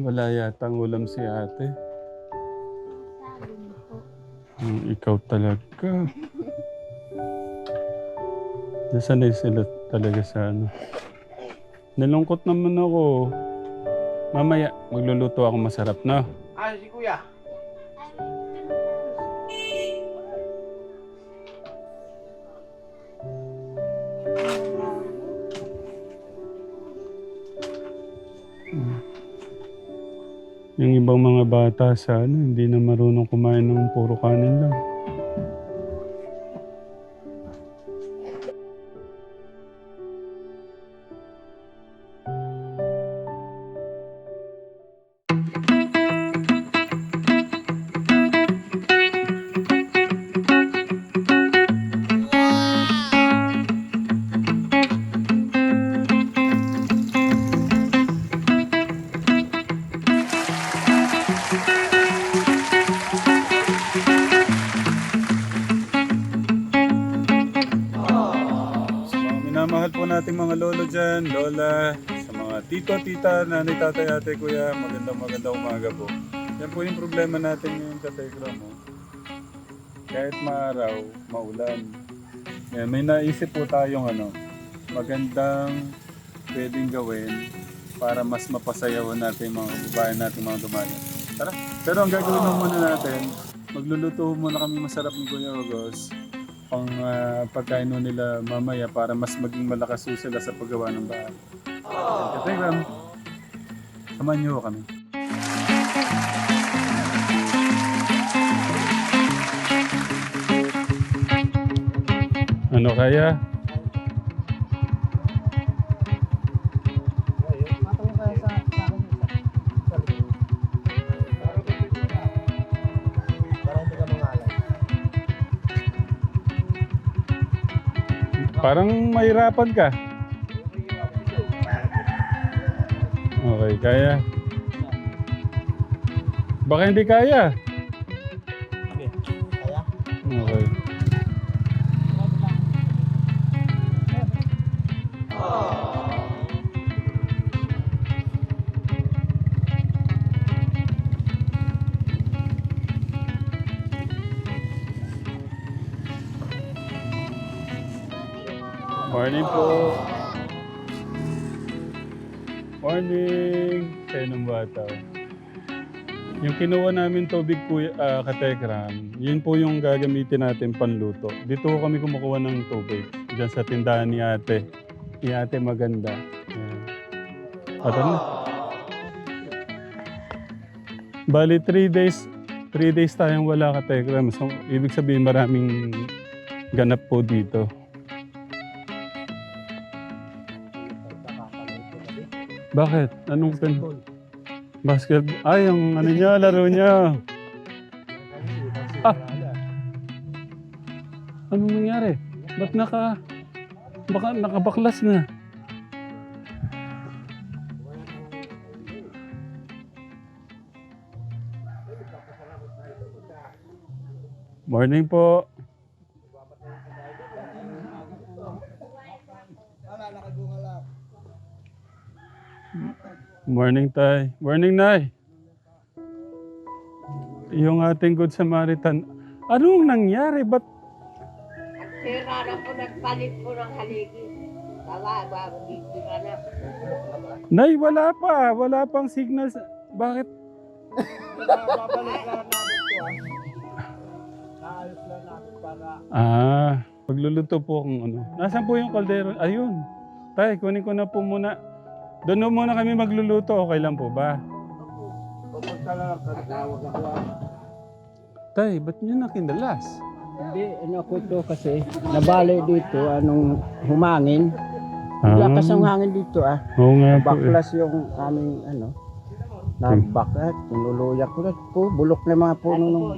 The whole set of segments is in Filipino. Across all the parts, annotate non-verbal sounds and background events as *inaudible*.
Wala yatang ulam si ate. Hmm, ikaw talaga. Nasanay sila talaga sa ano. Nalungkot naman ako. Mamaya, magluluto ako masarap na. Ah, si kuya. Bata sa ano, hindi na marunong kumain ng puro kanin lang. Lola, sa mga tito, tita, nanay, tatay, ate, kuya, magandang magandang umaga po. Yan po yung problema natin ngayon sa Telegram. Oh. Kahit maaraw, maulan. Yan, may naisip po tayong ano, magandang pwedeng gawin para mas mapasayawan natin mga babae natin mga dumayo. Tara. Pero ang gagawin muna natin, magluluto muna kami masarap ni Kuya Ogos pang ah, pagkain nila mamaya para mas maging malakas sila sa paggawa ng bahay. Oh. Telegram. Samahan niyo kami. Ano kaya? Parang mahirapan ka. Okay, kaya. Baka hindi kaya. Yung kinuha namin tubig po, uh, katekram, yun po yung gagamitin natin panluto. Dito po kami kumukuha ng tubig. Diyan sa tindahan ni ate. Ni ate maganda. Yan. At ano? Bali, 3 days, 3 days tayong wala katekram. So, ibig sabihin maraming ganap po dito. Bakit? Anong pen? Basketball. Ay, yung ano niya, laro niya. Ah! Anong nangyari? Ba't naka... Baka nakabaklas na. Morning po. Morning, Tay. Morning, Nay. Yung ating Good Samaritan. Anong nangyari? Ba't Sira na po nagpalit po ng haligi. Tawa, ka na. Nay, wala pa. Wala pang signal. sa- Bakit? Babalik lang namin ito. Naayos lang namin para Ah, pagluluto po kung ano. Nasaan po yung kaldero? Ayun. Tay, kunin ko na po muna. Doon na muna kami magluluto. Okay lang po ba? pupunta lang ang tawag ako ah. Tay, ba't nyo nakindalas? Hindi, ano ko to kasi nabali dito anong humangin. Ah, Lakas ang hangin dito ah. Oo nga po eh. Baklas yung aming ano. Nabaklat, tinuluyak ko na po. Bulok na yung mga puno nung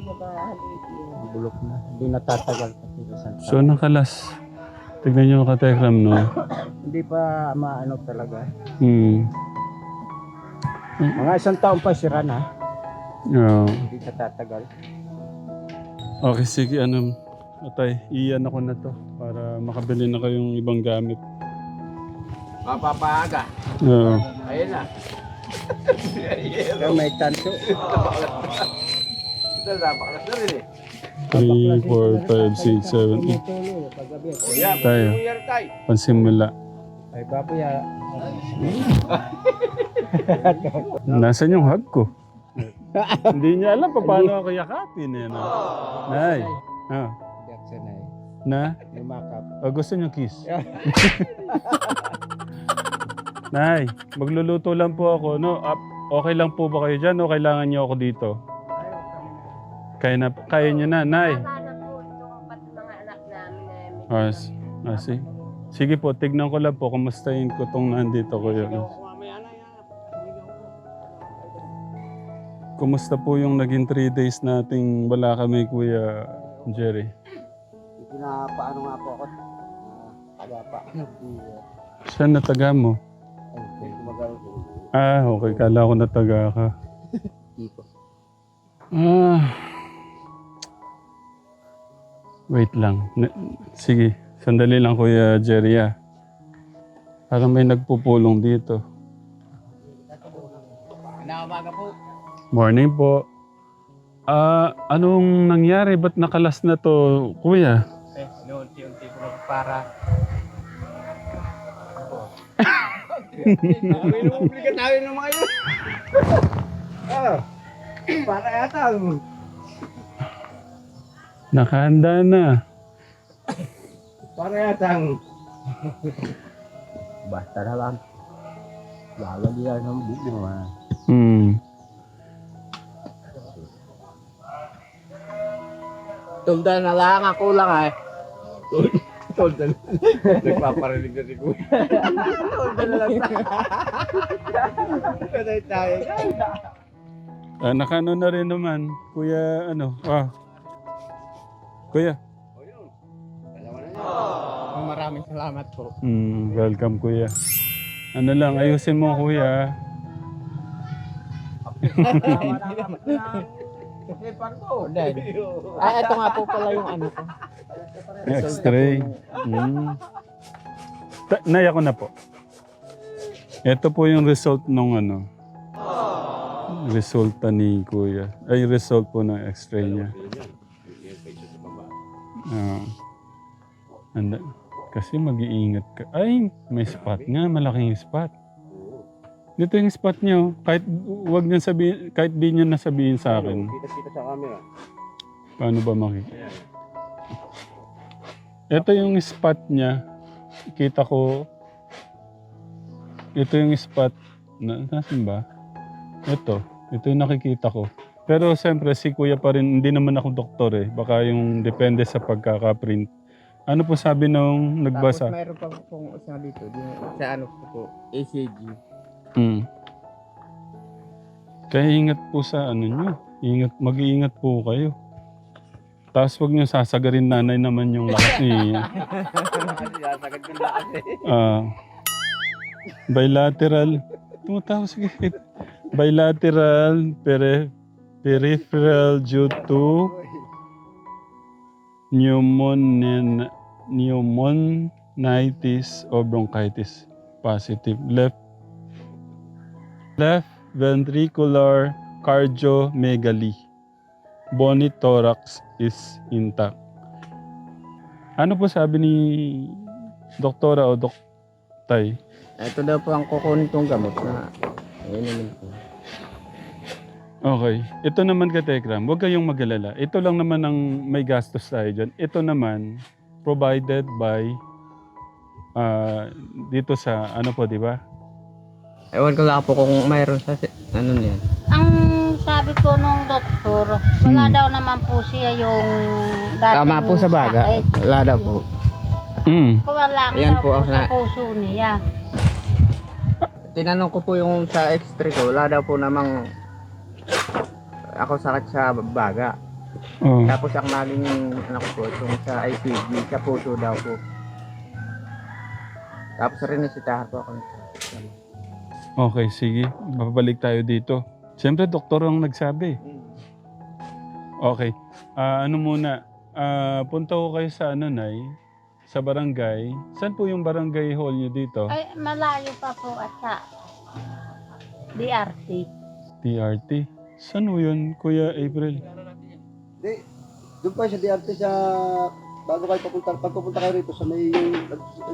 bulok na. Hindi natatagal kasi isang So, nakalas. Tignan nyo katekram, no? Hindi pa maano talaga. Hmm. Mga isang taon pa sira na. Oo. Hindi natatagal. Okay, sige, ano, atay, iyan ako na to para makabili na kayong ibang gamit. Mapapaaga. Oo. Ayun na. Kaya may tanso. 3, 4, 5, 6, 7, 8. Paggabi. Tayo. Pansimula. Ay, baboy ya. *laughs* Nasaan yung hug ko? Hindi niya alam pa paano ako yakapin eh. No? Nay. Ah, Jackson ay na? lumakap. O gusto niyo kiss? *laughs* Nay, magluluto lang po ako. No? Up, okay lang po ba kayo dyan o kailangan niyo ako dito? Kaya, na, kaya niyo na, Nay. Ah, s- ah, si- Sige po, tignan ko lang po. Kumustahin ko tong nandito ko yun. Kumusta po yung naging 3 days nating wala kami, Kuya Jerry? Pinapaano nga po ako. Ah, taga pa. Saan nataga mo? Ay. Ah, okay. Kala ko nataga ka. Dito. Ah. Wait lang. Sige, sandali lang Kuya Jerry ah. Parang may nagpupulong dito. Nakamaga po. Morning po. Ah, anong nangyari? Ba't nakalas na to, Kuya? Eh, noon-unti ko para. Inuubligan tayo ng mga yun. ah, para yata. Nakahanda na. Para yata. Basta na lang. Lalagyan ng bigyan mo. Hmm. Tulda na lang ako lang eh. Tulda na. Nagpaparinig na si Kuya. Tulda na lang. Patay tayo. Ah, nakano na rin naman, Kuya, ano, ah. Kuya. Maraming salamat po. Hmm, welcome, Kuya. Ano lang, ayusin mo, Kuya. Ay, ito nga po pala yung ano ko. X-ray. Hmm. Ta- Nay, ako na po. Ito po yung result nung ano. Resulta ni Kuya. Ay, result po ng x-ray niya. Ah. Anda. Kasi mag-iingat ka. Ay, may spot nga. Malaking spot. Dito yung spot niyo. Kahit wag niyo sabihin, kahit di niyo nasabihin sa akin. Kita-kita sa camera. Paano ba makikita? Ito yung spot niya. Kita ko. Ito yung spot. Na, nasan ba? Ito. Ito yung nakikita ko. Pero siyempre, si kuya pa rin, hindi naman ako doktor eh. Baka yung depende sa pagkakaprint. Ano po sabi nung nagbasa? Tapos mayroon pa pong isa dito. Di, sa ano po po, ACG. Hmm. Kaya ingat po sa ano nyo. Ingat, mag-iingat po kayo. Tapos wag nyo sasagarin nanay naman yung lakas ni... Sasagad ko na kasi. Ah, bilateral. Tumatawa sige. Bilateral pere, peripheral due to pneumonin, pneumonitis or bronchitis. Positive. Left left ventricular cardiomegaly. Bony thorax is intact. Ano po sabi ni doktora o dok tay? Ito daw po ang kukunin kong gamot na ayun naman po. Okay. Ito naman ka Tekram, huwag kayong mag-alala. Ito lang naman ang may gastos tayo dyan. Ito naman, provided by ah, dito sa, ano po, di ba? Ewan ko lang po kung mayroon sa ano niyan. Ang sabi ko nung doktor, wala Hmm. daw naman po siya yung dating Tama po sa baga. sakit. Wala daw po. Mm. Wala Ayan daw po po, ang sa na- puso niya. Tinanong ko po yung sa X-ray ko, wala daw po namang ako sakit sa baga. Oh. Tapos ang naging ano ko po, itong sa ICG, sa puso daw po. Tapos rinisitahan po ako. Okay, sige. Babalik tayo dito. Siyempre, doktor ang nagsabi. Okay. Ah, ano muna? Ah, punta ko kayo sa ano, Nay? Sa barangay. Saan po yung barangay hall nyo dito? Ay, malayo pa po at sa DRT. DRT. Saan ho yun, Kuya April? Hindi, doon pa sa DRT sa bago kayo papunta, pag pupunta kayo rito sa may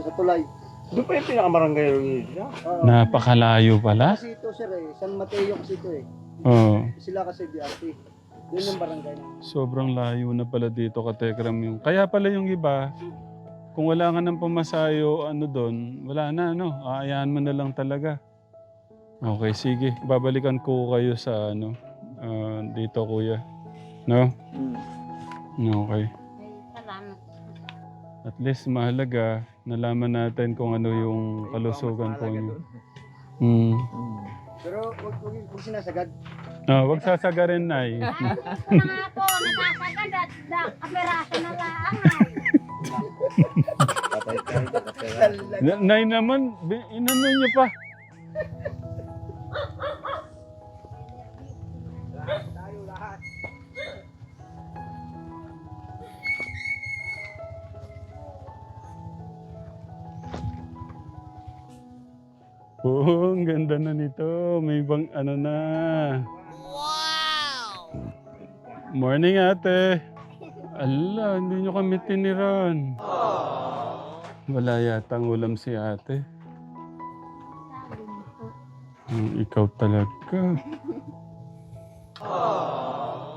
sa tulay. Doon pa yung pinakamarangay yung isa. Oo. Napakalayo pala. kasi ito sir eh, San Mateo kasi ito eh. Oo. Sila kasi DRT. Doon yung barangay na. Sobrang layo na pala dito ka Tekram yung. Kaya pala yung iba, kung wala ka ng pamasayo ano doon, wala na ano, aayahan mo na lang talaga. Okay, sige. Babalikan ko kayo sa ano, ah, dito kuya. No? Okay. Ay, salamat. At least mahalaga, nalaman natin kung ano yung kalusugan po niyo. Hmm. Pero wag wag, wag sinasagad. Ah, wag sasagarin na eh. Mga po, nasasagad at da, kaperaso na lang. Patay tayo, Nay naman, bi- inano niyo pa. *laughs* Oo, ang ganda na nito. May bang ano na. Wow! Morning ate. Ala, hindi nyo kami tiniran. Wala yata ang ulam si ate. Hmm, ikaw talaga.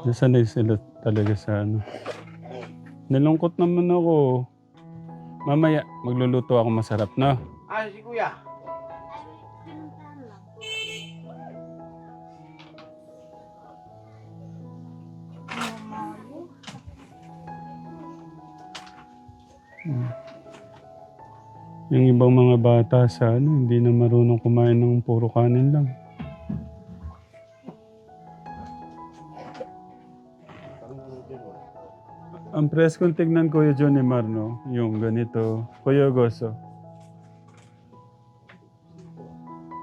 Nasanay sila talaga sa ano. Nalungkot naman ako. Mamaya, magluluto ako masarap na. Ah, si kuya. Yung ibang mga bata sa ano, hindi na marunong kumain ng puro kanin lang. Ang press kong tignan Kuya Johnny Marno, yung ganito. Kuya Goso.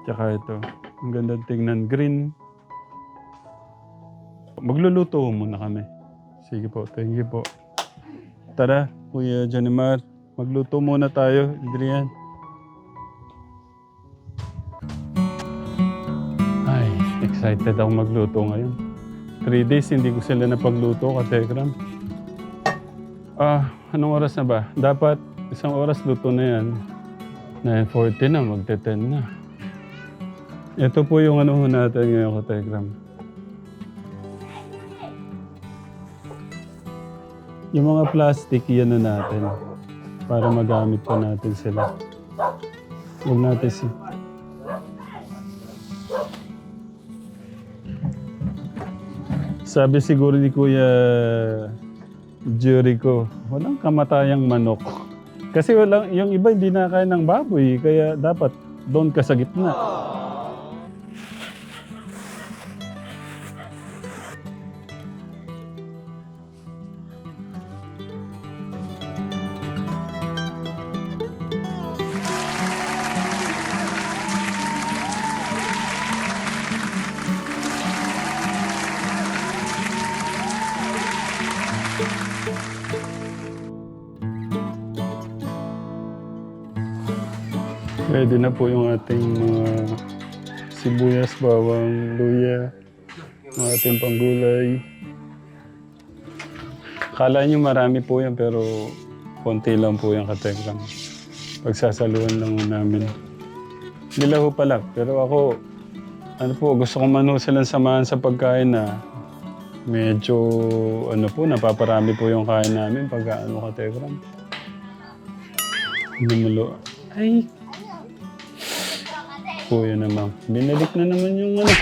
Tsaka ito. Ang ganda tignan. Green. Magluluto muna kami. Sige po, thank you po. Tara, Kuya Johnny Mar. Magluto muna tayo, Adrian. Ay, excited ako magluto ngayon. Three days hindi ko sila napagluto, katekram. Ah, anong oras na ba? Dapat isang oras luto na yan. 9.40 na, magte-10 na. Ito po yung ano natin ngayon, katekram. Yung mga plastic, yan na natin. Para magamit pa natin sila. Huwag natin si... Sabi siguro ni Kuya Jericho, walang kamatayang manok. Kasi walang, yung iba hindi nakakain ng baboy, kaya dapat doon ka sa gitna. Ready na po yung ating mga sibuyas, bawang, luya, ang ating panggulay. Kala nyo marami po yan pero konti lang po yung katekram. Pagsasaluhan lang namin. Nila ho pala. Pero ako, ano po, gusto ko man ho silang samahan sa pagkain na medyo, ano po, napaparami po yung kain namin pag ano katekram. Lumulo. Ay, Kuya naman. Binalik na naman yung ano.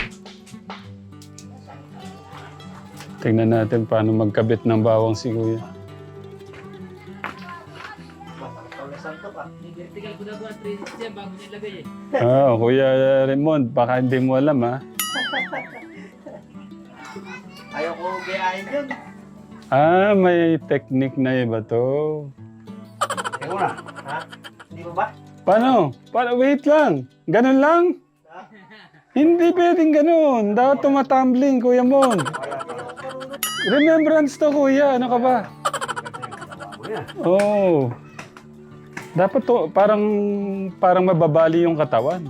Tingnan natin paano magkabit ng bawang si Kuya. Ah, Kuya Raymond, baka hindi mo alam ha. Ayaw ko gayahin yun. Ah, may technique na iba to. Ikaw na. Ha? Hindi mo ba? Paano? Paano? Wait lang. Ganun lang? Hindi pwedeng ganun. Dapat tumatumbling, Kuya Mon. Remembrance to, Kuya. Ano ka ba? Oh. Dapat to, parang, parang mababali yung katawan.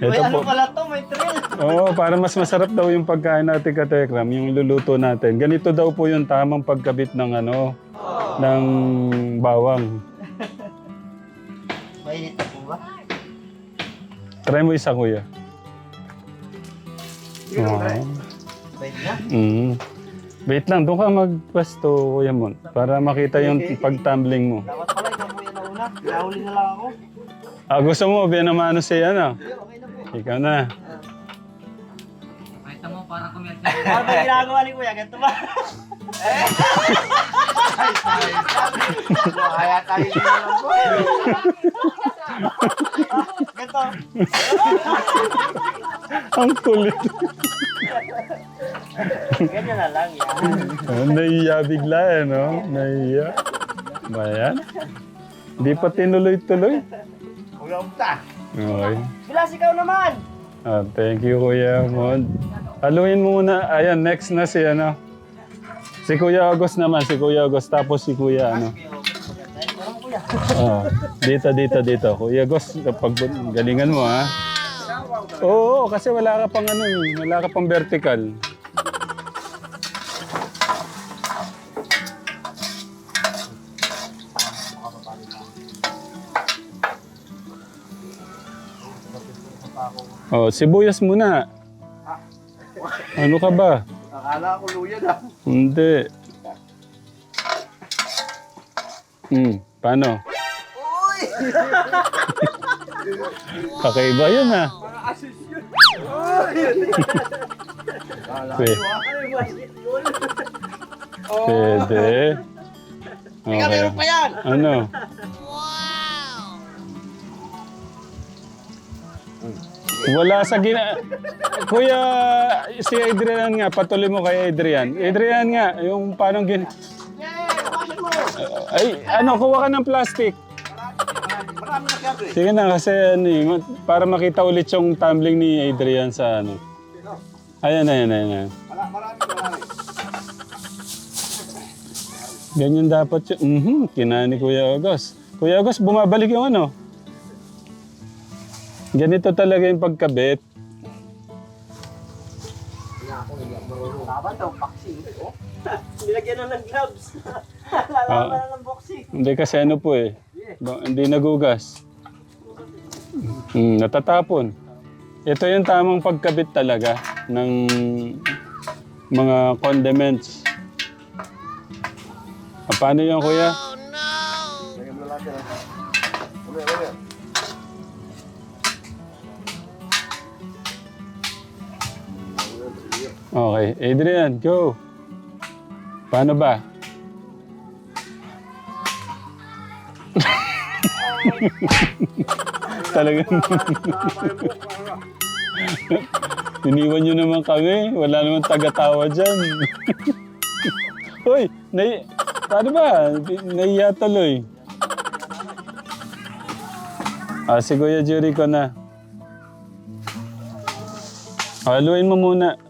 Ito po. pala to, may thrill. Oo, para mas masarap daw yung pagkain natin katekram, yung luluto natin. Ganito daw po yung tamang pagkabit ng ano, ng bawang. Try mo isa, kuya. Wow. Pwede na. Mm. Wait lang, doon ka magpwesto, Kuya Mon, para makita yung pag-tumbling mo. Dapat pala, ikaw po yung nauna. Pinahuli na lang ako. Ah, gusto mo, binamano si ano? Okay na po. Ikaw na. *laughs* Ano ba ginagawa ni Kuya? Ganito ba? *laughs* Eh? *laughs* Kaya tayo din na lang po. Ganito. *laughs* Ang kulit. Ganyan na lang yan. Oh, naiya bigla eh, no? Naiya. Ba yan? Hindi pa tinuloy-tuloy. Kuya Umta. Okay. Bilas ikaw naman. Ah, thank you, Kuya Mon. Haluin mo muna. Ayan, next na si ano. Si Kuya August naman, si Kuya August. Tapos si Kuya ano. Ah, dito, dito, dito. Kuya August, kapag galingan mo ha. Oo, kasi wala ka pang ano eh. Wala ka pang vertical. Oh, sibuyas muna. Ano ka ba? Akala ko luya na. Hindi. Hmm, paano? *laughs* Kakaiba yun ah. Pwede. Pwede. Teka, meron pa yan. Ano? Wala sa gina... Kuya, si Adrian nga, patuloy mo kay Adrian. Adrian nga, yung paano gin... Ay, ano, kuha ka ng plastic. Marami na eh. Sige na, kasi ano, eh, para makita ulit yung tumbling ni Adrian sa ano. Ayan, ayan, ayan. ayan. Wala, marami, marami. Ganyan dapat yun. Mhm, kinani Kuya August. Kuya August, bumabalik yung ano. Ganito talaga yung pagkabit. Laban daw, boxing. Oh. *laughs* Nilagyan na ng gloves. *laughs* Ah. Lalaban na ng boxing. Hindi kasi ano po eh. Ba- hindi nagugas. Hmm, natatapon. Ito yung tamang pagkabit talaga ng mga condiments. Ah, paano yun, kuya? Okay, Adrian, go. Paano ba? *laughs* Talagang... *laughs* Iniwan nyo naman kami. Wala naman taga-tawa dyan. *laughs* Hoy, nai... Paano ba? Naiya tuloy. Ah, si Kuya Jericho na. Haluin mo muna.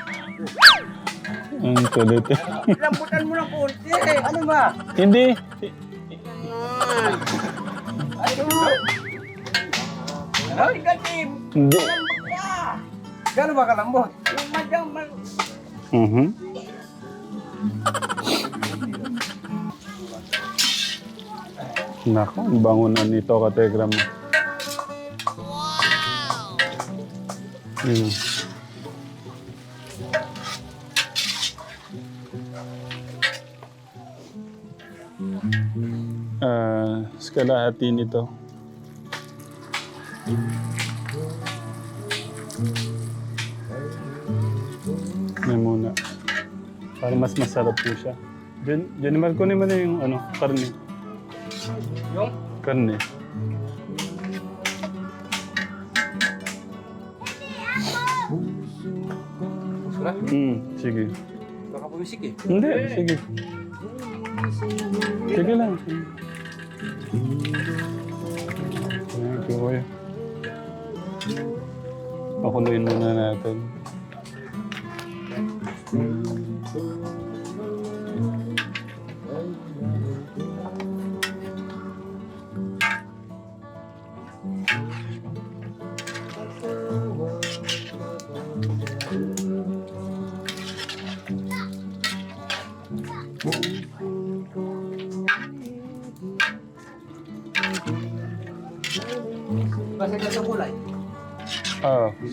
kulit. *laughs* Lambutan mo ng konti. Ano ba? Hindi. Ay, gatim. Hindi. Gano'n ba kalambot? Yung madang man. Mhm. Nako, ang bangunan nito kategram. Hmm. Ah, kalahati nito. May muna. Para mas masarap po siya. Diyan, diyan naman kunin mo na yung ano, karne. Yung? Karne. Hmm, sige. Baka pumisik eh. Hindi, sige. Sige lang. Sige. Thank you, kuya. Pakuloyin muna natin. Basta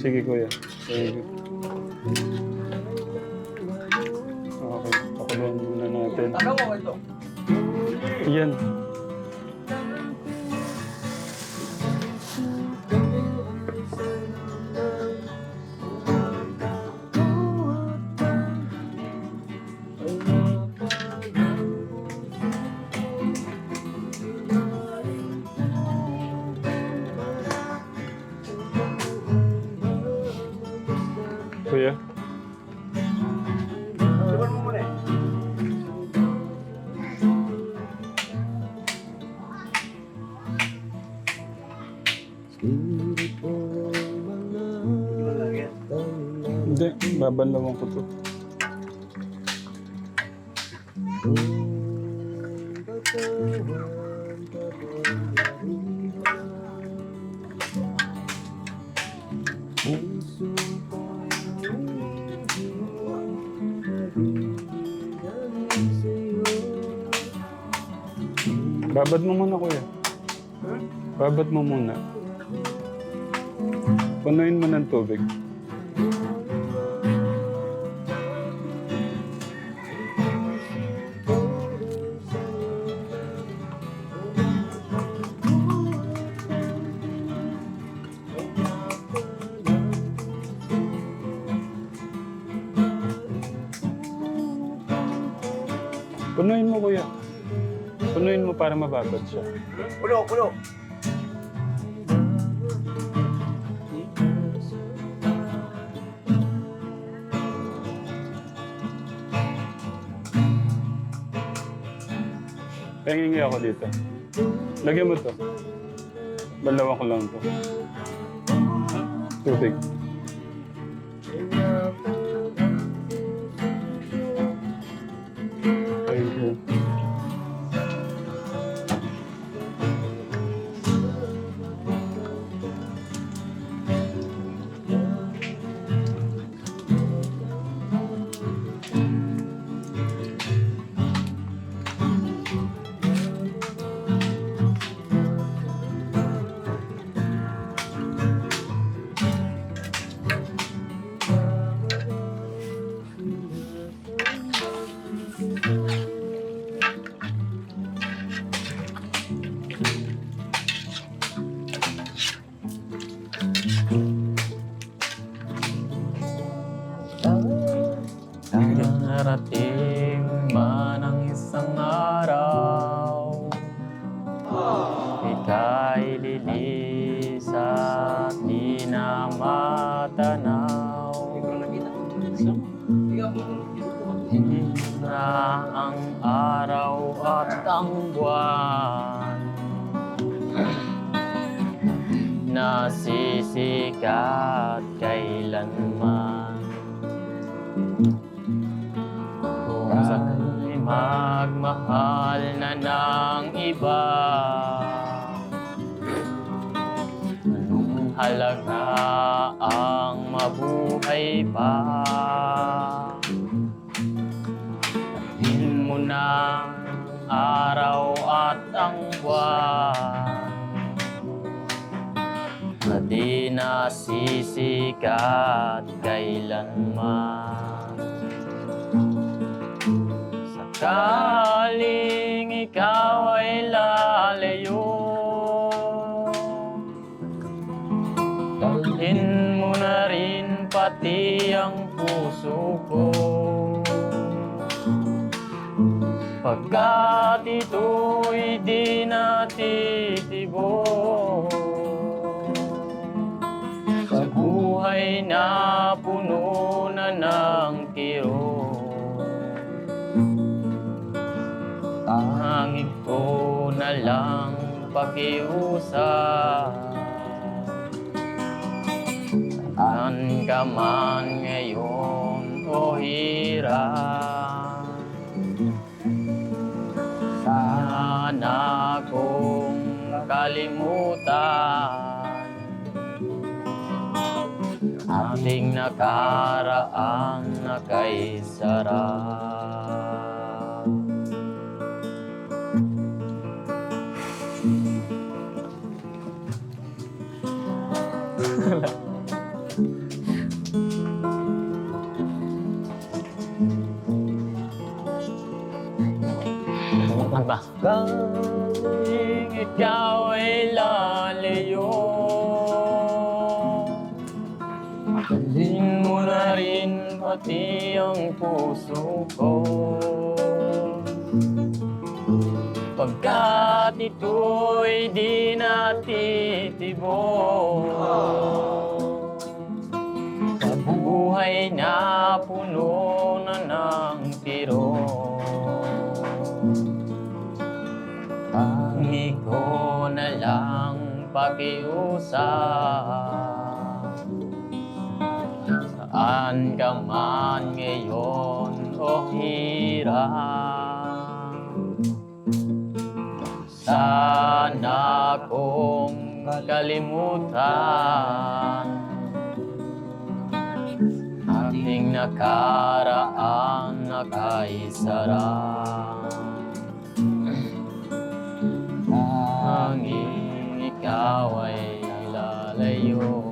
sige kuya. Sige. Kuya, Subukan mo muna eh. hindi, babanlawan ko to. Babad mo muna, kuya. Babad mo muna. Punuin mo ng tubig. Punuin mo, kuya. Punuin mo para mababad siya. Pulo, pulo. Pahingi ako dito. Lagyan mo to. Balawan ko lang to. Tubig. Nasisikat kailanman. Kung sa'y magmahal na ng iba Anong halaga ang mabuhay pa? Din mo na araw at ang buwan di nasisikat kailanman Sakaling ikaw ay lalayo Dalhin mo na rin pati ang puso ko. Pagkat ito'y di natitibo Sa buhay buhay na puno na ng tiro Tanging ko na lang pakiusap. Saan ka man ngayon o hirap Sana kong kalimutan Ating nakaraan na kay sarap Magba. Galing ikaw ay lalayo pati ang puso ko. Pagkat ito'y di natitibo Sa buhay na puno na ng tiro. Tangi ko na lang pakiusap Saan ka man ngayon o hirap. Sana kong kalimutan Ating nakaraan na kay sarap Hanging ikaw ay lalayo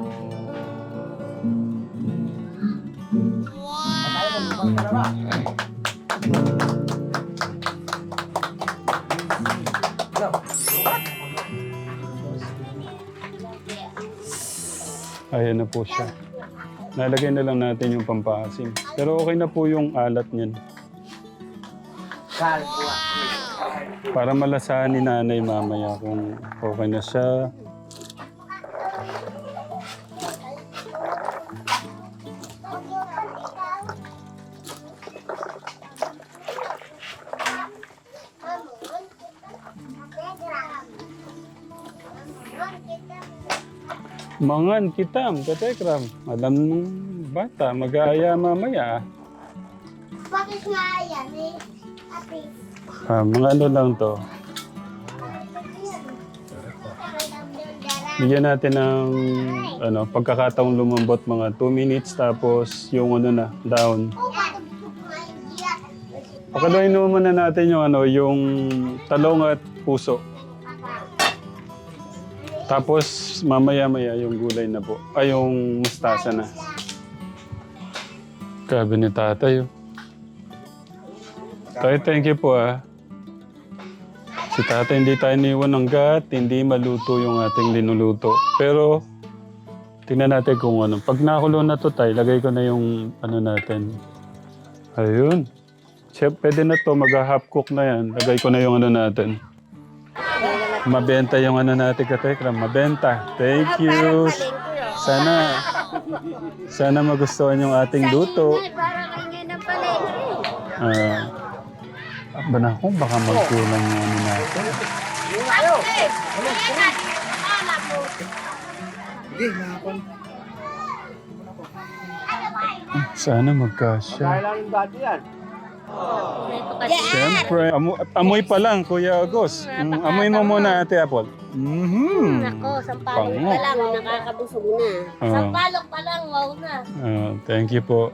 Ayan na po siya. Nalagay na lang natin yung pampaasim. Pero okay na po yung alat niyan. Para malasahan ni nanay mamaya kung okay na siya. Mangan kitam, katekram. Alam nung bata, mag-aaya mamaya. Bakit nga yan eh? Ate. Ah, mga ano lang to. Bigyan natin ng ano, pagkakataong lumambot mga 2 minutes tapos yung ano na, down. Pakaluin naman muna natin yung ano, yung talong at puso. Tapos mamaya-maya yung gulay na po. Ay, yung mustasa na. Grabe ni tatay. oh. Tay, thank you po ah. Si tatay hindi tayo niwan ng gat, hindi maluto yung ating linuluto. Pero, tingnan natin kung ano. Pag nakulo na to tay, lagay ko na yung ano natin. Ayun. Chef, pwede na to, mag-half cook na yan. Lagay ko na yung ano natin. Mabenta yung ano natin katekram. Mabenta. Thank you. Sana, sana magustuhan yung ating luto. Parang ingay ng palengke. Ah, ba na ako, baka magkulang yung ano natin. Sana magkasya. Kailan yung dati yan? Siyempre, amo- amoy pa lang, Kuya Agos. Mm, amoy mo muna, Ate Apple. Mhm. Nako, sampalok Pango. pa lang, nakakabusog na. Ah. Sampalok pa lang, wow na. Ah, thank you po.